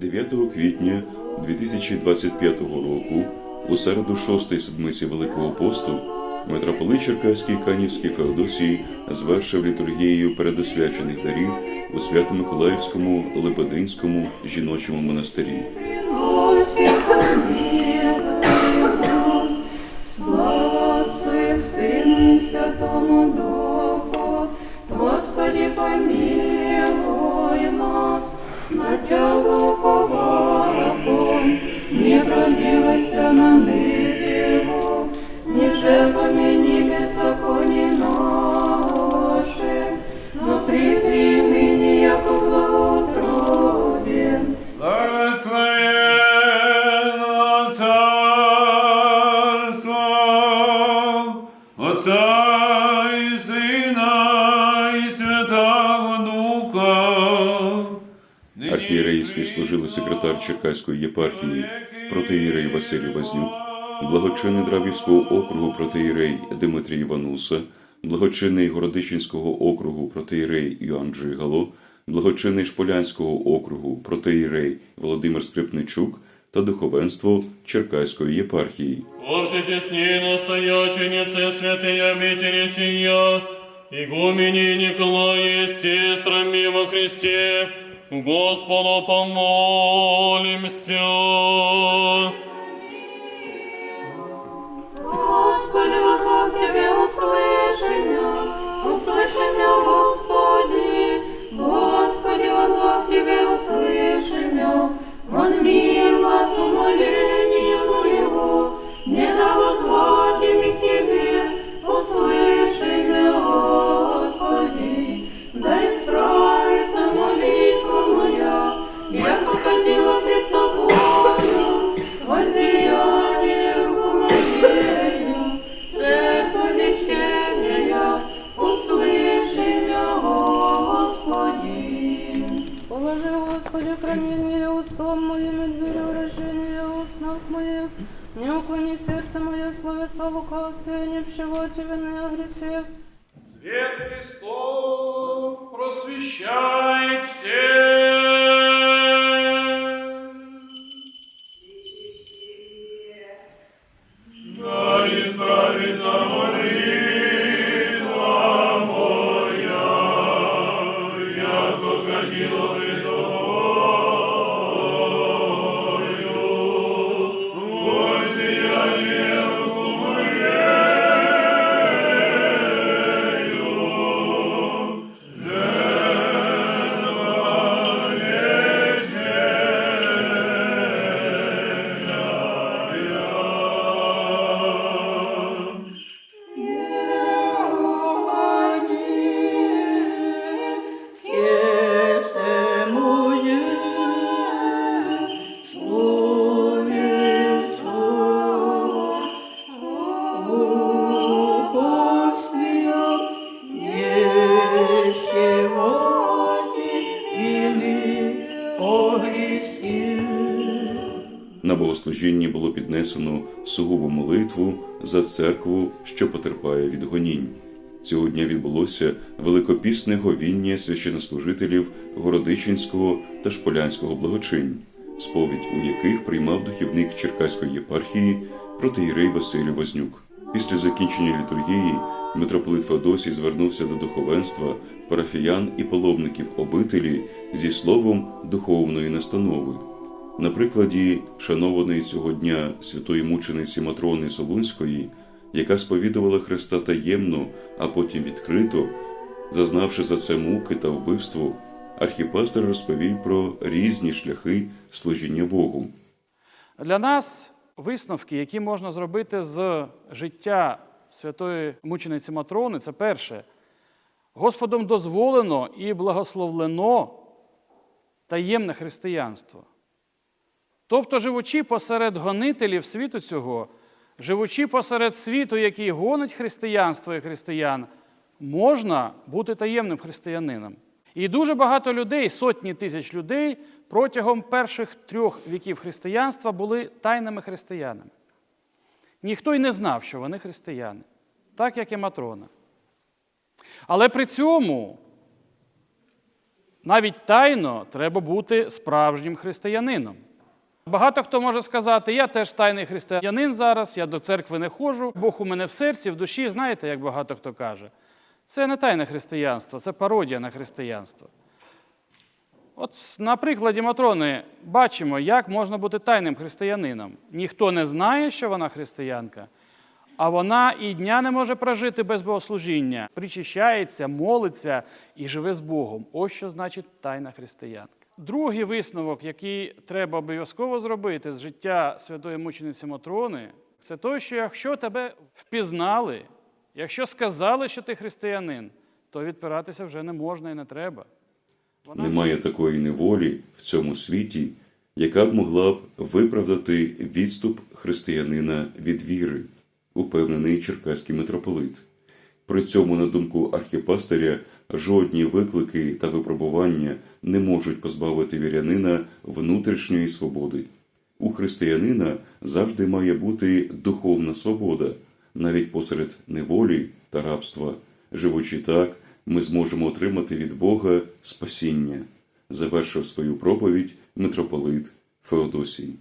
9 квітня 2025 року, у середу шостої седмиці Великого посту, митрополит Черкаський Канівський Феодосій звершив літургією передосвячених дарів у Свято-Миколаївському Лебединському жіночому монастирі. Святому Духу, Отца и Сына и Святого Духа. нині Архієреї співслужили секретар Черкаської єпархії протиєрей Василій Вознюк, благочинний Дравівського округу протиєрей Дмитрій Івануса, благочинний Городищенського округу протиєрей Іоанн Джигало, благочинний Шполянського округу протиєрей Володимир Скрипничук та духовенство Черкаської єпархії. О всечестни настоятельнице святые обители сия, игумени Николае сестрами во Христе, Господу помолимся. Господи, возвав Тебе, услыши и двери урожения уснах моих. Не уклони сердце мое словеса лукавствия, не пшего Тебе на агрессия. Свет Христов просвещает всех. Да исправится молитва моя, яко ходила На богослужінні було піднесено сугубу молитву за церкву, що потерпає від гонінь. Цього дня відбулося великопісне говіння священнослужителів Городичинського та Шполянського благочинь, сповідь у яких приймав духівник Черкаської єпархії протиєрей Василій Вознюк. Після закінчення літургії митрополит Феодосій звернувся до духовенства, парафіян і паломників обителі зі словом духовної настанови. На прикладі шанованої цього дня святої мучениці Матрони Солунської, яка сповідувала Христа таємно, а потім відкрито, зазнавши за це муки та вбивство, архіпастор розповів про різні шляхи служіння Богу. Для нас висновки, які можна зробити з життя святої мучениці Матрони, це перше. Господом дозволено і благословлено таємне християнство. Тобто, живучи посеред гонителів світу цього, живучи посеред світу, який гонить християнство і християн, можна бути таємним християнином. І дуже багато людей, сотні тисяч людей, протягом перших трьох віків християнства були тайними християнами. Ніхто й не знав, що вони християни, так як і Матрона. Але при цьому Навіть тайно треба бути справжнім християнином. Багато хто може сказати, я теж тайний християнин зараз, я до церкви не ходжу, Бог у мене в серці, в душі, знаєте, як багато хто каже. Це не тайне християнство, це пародія на християнство. От на прикладі Матрони бачимо, як можна бути тайним християнином. Ніхто не знає, що вона християнка, а вона і дня не може прожити без богослужіння, причащається, молиться і живе з Богом. Ось що значить тайна християнка. Другий висновок, який треба обов'язково зробити з життя святої мучениці Матрони, це той, що якщо тебе впізнали, якщо сказали, що ти християнин, то відпиратися вже не можна і не треба. Немає такої неволі в цьому світі, яка б могла б виправдати відступ християнина від віри, упевнений черкаський митрополит. При цьому, на думку архіпастиря, жодні виклики та випробування не можуть позбавити вірянина внутрішньої свободи. У християнина завжди має бути духовна свобода, навіть посеред неволі та рабства. Живучи так, ми зможемо отримати від Бога спасіння, завершив свою проповідь митрополит Феодосій.